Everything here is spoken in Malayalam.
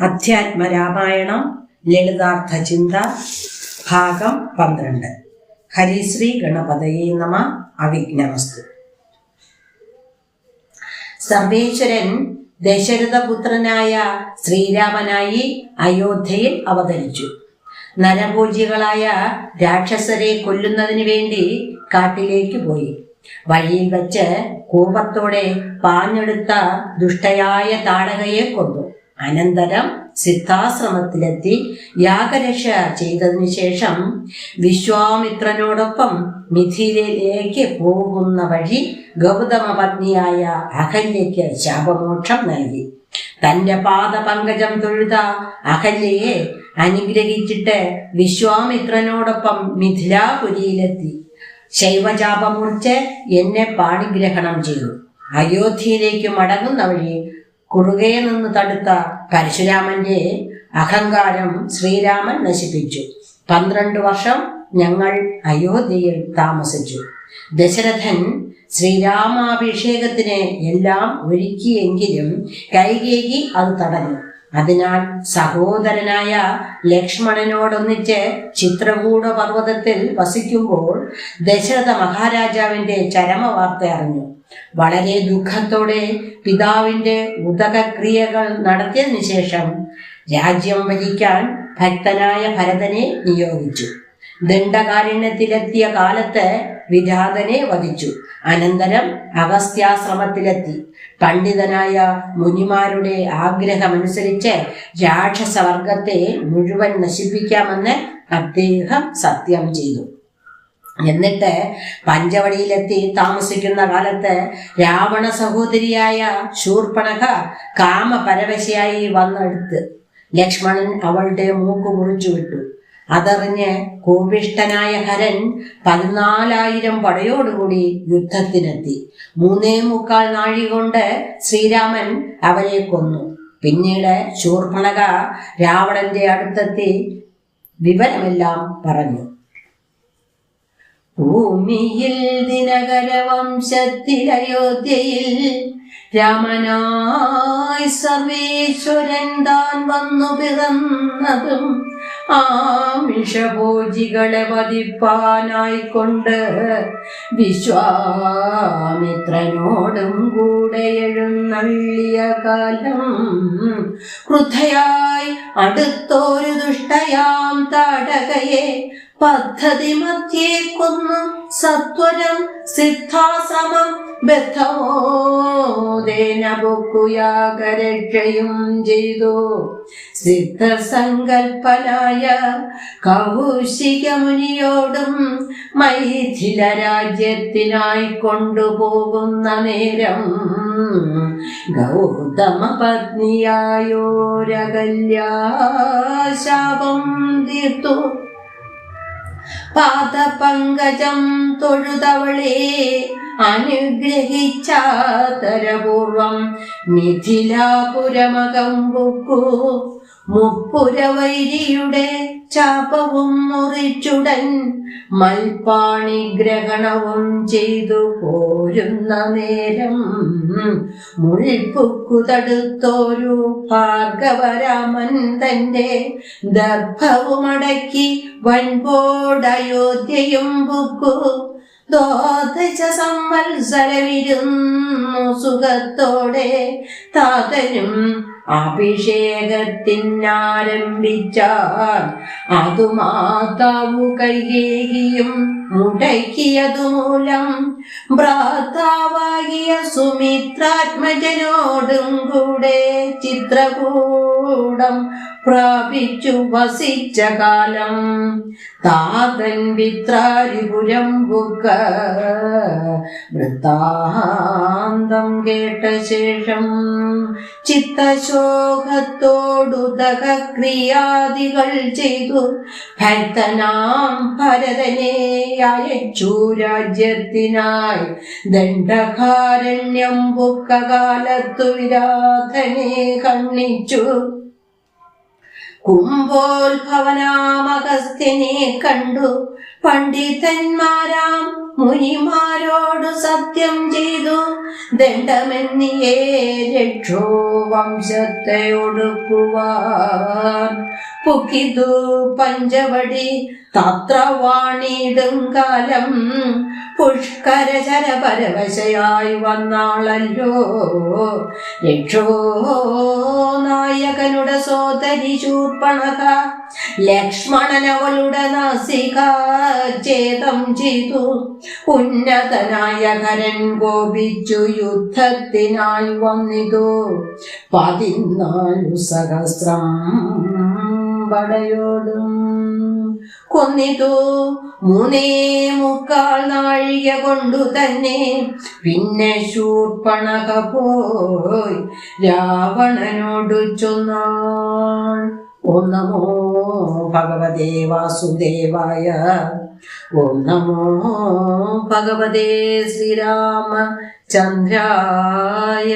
അധ്യാത്മരാമായണം ലളിതാർത്ഥ ചിന്ത ഭാഗം പന്ത്രണ്ട്. ഹരിശ്രീ ഗണപതയെ നമ അവിഘ്നമസ്തു. സർവേശ്വരൻ ദശരഥപുത്രനായ ശ്രീരാമനായി അയോധ്യയിൽ അവതരിച്ചു. നരപൂജികളായ രാക്ഷസരെ കൊല്ലുന്നതിന് വേണ്ടി കാട്ടിലേക്ക് പോയി. വഴിയിൽ വച്ച് കോപത്തോടെ പാഞ്ഞെടുത്ത ദുഷ്ടയായ താടകയെ കൊന്നു. അനന്തരം സിദ്ധാശ്രമത്തിലെത്തി യാഗരക്ഷ ചെയ്തതിനു ശേഷം വിശ്വാമിത്രനോടൊപ്പം മിഥിലയിലേക്ക് പോകുന്ന വഴി ഗൗതമ പത്നിയായ അഹല്യയ്ക്ക് ശാപമോക്ഷം നൽകി. തന്റെ പാദപങ്കജം തൊഴുത അഹല്യയെ അനുഗ്രഹിച്ചിട്ട് വിശ്വാമിത്രനോടൊപ്പം മിഥിലാപുരിയിലെത്തി. ശൈവജാപം എന്നെ പാണിഗ്രഹണം ചെയ്തു. അയോധ്യയിലേക്ക് മടങ്ങുന്ന വഴി കുറുകെ നിന്ന് തടുത്ത പരശുരാമന്റെ അഹങ്കാരം ശ്രീരാമൻ നശിപ്പിച്ചു. പന്ത്രണ്ട് വർഷം ഞങ്ങൾ അയോധ്യയിൽ താമസിച്ചു. ദശരഥൻ ശ്രീരാമാഭിഷേകത്തിന് എല്ലാം ഒരുക്കിയെങ്കിലും കൈകേകി അത് തടഞ്ഞു. അതിനാൽ സഹോദരനായ ലക്ഷ്മണനോടൊന്നിച്ച് ചിത്രകൂട പർവതത്തിൽ വസിക്കുമ്പോൾ ദശരഥ മഹാരാജാവിന്റെ ചരമ വാർത്ത അറിഞ്ഞു. വളരെ ദുഃഖത്തോടെ പിതാവിന്റെ ഉദകക്രിയകൾ നടത്തിയതിനു ശേഷം രാജ്യം ഭരിക്കാൻ ഭക്തനായ ഭരതനെ നിയോഗിച്ചു. ദണ്ഡകാരണ്യത്തിലെത്തിയ കാലത്ത് വിരാതനെ വധിച്ചു. അനന്തരം അഗസ്ത്യാശ്രമത്തിലെത്തി. പണ്ഡിതനായ മുനിമാരുടെ ആഗ്രഹമനുസരിച്ച് രാക്ഷസവർഗത്തെ മുഴുവൻ നശിപ്പിക്കാമെന്ന് അദ്ദേഹം സത്യം ചെയ്തു. എന്നിട്ട് പഞ്ചവടിയിലെത്തി താമസിക്കുന്ന കാലത്ത് രാവണ സഹോദരിയായ ശൂർപ്പണക കാമപരവശയായി വന്നെടുത്ത് ലക്ഷ്മണൻ അവളുടെ മൂക്ക് മുറിച്ചു വിട്ടു. അതറിഞ്ഞ് കോപിഷ്ടനായ ഹരൻ പതിനാലായിരം പടയോടുകൂടി യുദ്ധത്തിനെത്തി. മൂന്നേ മുക്കാൽ നാഴി കൊണ്ട് ശ്രീരാമൻ അവരെ കൊന്നു. പിന്നീട് ശൂർപ്പണക രാവണന്റെ അടുത്തെത്തി വിവരമെല്ലാം പറഞ്ഞു. ഭൂമിയിൽ ദിനകര വംശത്തിൽ അയോധ്യയിൽ രാമനായി സർവേശ്വരൻ താൻ വന്നു പിറന്നതും ആമിഷഭോജികളെ വധിപ്പാനായിക്കൊണ്ട് വിശ്വാമിത്രനോടും കൂടെ എഴുന്നള്ളിയ കാലം ക്രുദ്ധയായി അടുത്തൊരു ദുഷ്ടയാം താടകയെ പദ്ധതി മധ്യേ കൊന്നു സത്വരം സിദ്ധാസമം ബദ്ധമോദേന ബൊക്കുയാകരക്ഷയും ചെയ്തു. സിദ്ധസങ്കൽപ്പനായ കൗശിക മുനിയോടും മൈഥില രാജ്യത്തിനായി കൊണ്ടുപോകുന്ന നേരം ഗൗതമ പത്നിയായോരകല്യാശാപം തീർത്തു. പാദപങ്കജം തൊഴുതവളെ അനുഗ്രഹിച്ചാതരപൂർവം മിഥിലാപുരമകം പൊക്കു മുപ്പുരവൈരിയുടെ ചാപവും മുറിച്ചുടൻ മൽപ്പാണി ഗ്രഹണവും ചെയ്തു പോരുന്ന നേരം മുൾപ്പുക്കു തടുത്തോരു ഭാർഗവരാമൻ തന്റെ ദർഭവുമടക്കി വൻപോടയോധ്യയും പുക്കു. ദ്വാദശ സംവത്സരമിരുന്നു സുഖത്തോടെ താതനും അഭിഷേകത്തിനാരംഭിച്ചാൽ അതു മാതാവു കൈകേകിയും മുടക്കിയതുമൂലം ഭ്രാതാവാകിയ സുമിത്രാത്മജനോടും കൂടെ ചിത്രകൂടം പ്രാപിച്ചു വസിച്ച കാലം. താതൻ വിത്രാരിപുരം ബുക്ക വൃത്താന്തം കേട്ട ശേഷം ചിത്തശോകത്തോടുദക ക്രിയാദികൾ ചെയ്തു. ഭക്തനാം ഭരതനെ അയച്ചു രാജ്യത്തിനായി. ദണ്ഡകാരണ്യം ബുക്കകാലത്തു വിരാധനെ കണ്ണിച്ചു കുംഭോത്ഭവനാമഗസ്ത്യനെ കണ്ടു. പണ്ഡിതന്മാരാം മുനിമാരോട് സത്യം ചെയ്തു. ദണ്ഡമെന്നിയേ രക്ഷോ വംശത്തെ ഒടുക്കുവാൻ പുക്കിതു പഞ്ചവടി തത്രവാണിടും കാലം. പുഷ്കരചര പരവശയായി വന്നാളല്ലോ. രക്ഷോ നായകനുടെ സോദരി ശൂർപ്പണക ലക്ഷ്മണനവളുടെ നാസിക. ഛേദം ചെയ്തു. ഉന്നതനായ കരൻ കോപിച്ചു യുദ്ധത്തിനായി വന്നിതു. പതിനാലു സഹസ്രം പടയോടും കൊന്നിതു. മൂന്നേ മുക്കാൽ നാഴിക കൊണ്ടു തന്നെ പിന്നെ ശൂർപ്പണക പോയി രാവണനോടു ചൊന്നാൾ ഓം നമോ ഭഗവതേ ഓം നമോ ഭഗവതേ ശ്രീരാമ ചന്ദ്രായ